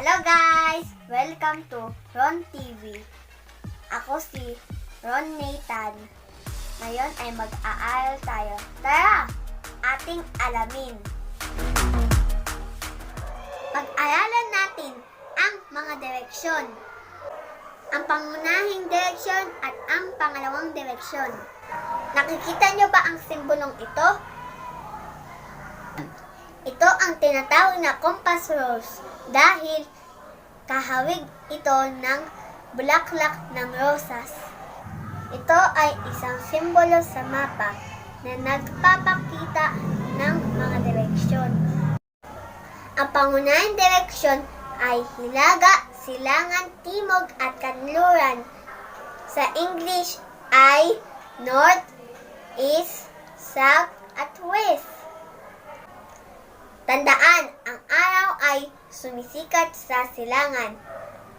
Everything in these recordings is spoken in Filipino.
Hello guys! Welcome to Ron TV. Ako si Ron Nathan. Ngayon ay mag-aaral tayo. Tara! Ating alamin. Pag-aralan natin ang mga direksyon. Ang pangunahing direksyon at ang pangalawang direksyon. Nakikita nyo ba ang simbolong ito? Ito ang tinatawag na compass rose dahil kahawig ito ng bulaklak ng rosas. Ito ay isang simbolo sa mapa na nagpapakita ng mga direksyon. Ang pangunahing direksyon ay hilaga, silangan, timog at kanluran. Sa English ay north, east, south at west. Tandaan, ang araw ay sumisikat sa silangan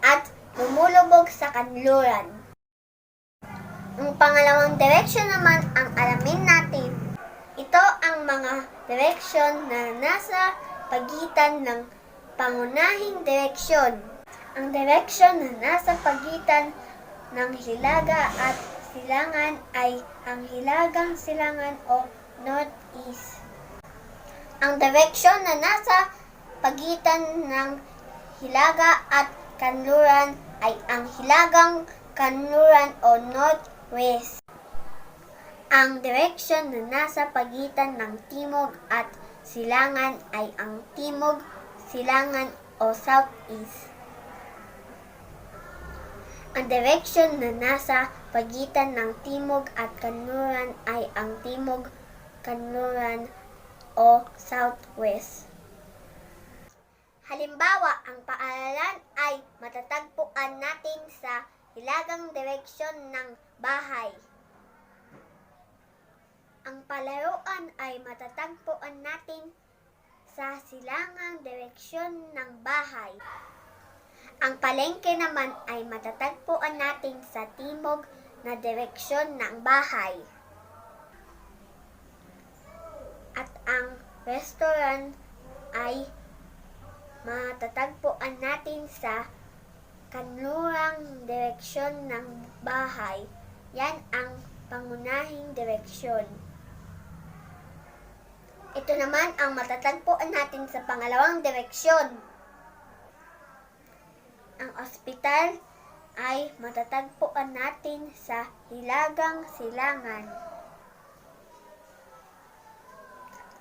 at lumulubog sa kanluran. Ang pangalawang direksyon naman ang alamin natin. Ito ang mga direksyon na nasa pagitan ng pangunahing direksyon. Ang direksyon na nasa pagitan ng hilaga at silangan ay ang hilagang silangan o northeast. Ang direksyon na nasa pagitan ng hilaga at kanluran ay ang hilagang kanluran o northwest. Ang direksyon na nasa pagitan ng timog at silangan ay ang timog, silangan o southeast. Ang direksyon na nasa pagitan ng timog at kanluran ay ang timog, kanluran o southwest. Halimbawa, ang paaralan ay matatagpuan natin sa hilagang direksyon ng bahay. Ang palaruan ay matatagpuan natin sa silangang direksyon ng bahay. Ang palengke naman ay matatagpuan natin sa timog na direksyon ng bahay. At ang restaurant ay matatagpuan natin sa kanlurang direksyon ng bahay. Yan ang pangunahing direksyon. Ito naman ang matatagpuan natin sa pangalawang direksyon. Ang ospital ay matatagpuan natin sa hilagang silangan.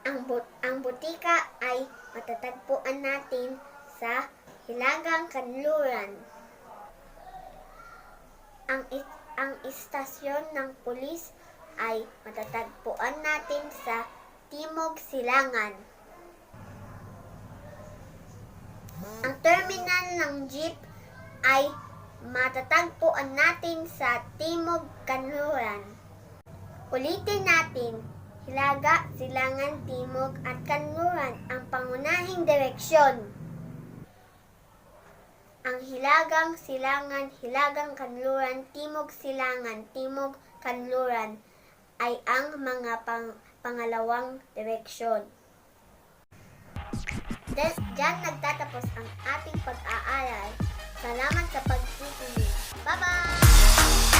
Ang, bu- ang butika ay matatagpuan natin sa hilagang kanluran. Ang, ang istasyon ng pulis ay matatagpuan natin sa Timog Silangan. Ang terminal ng jeep ay matatagpuan natin sa Timog Kanluran. Ulitin natin, Hilaga, Silangan, Timog at Kanluran ang pangunahing direksyon. Ang Hilagang, Silangan, Hilagang, Kanluran, Timog, Silangan, Timog, Kanluran ay ang mga pang pangalawang direksyon. Des, dyan nagtatapos ang ating pag-aaral. Salamat sa pagkikinig. Bye-bye!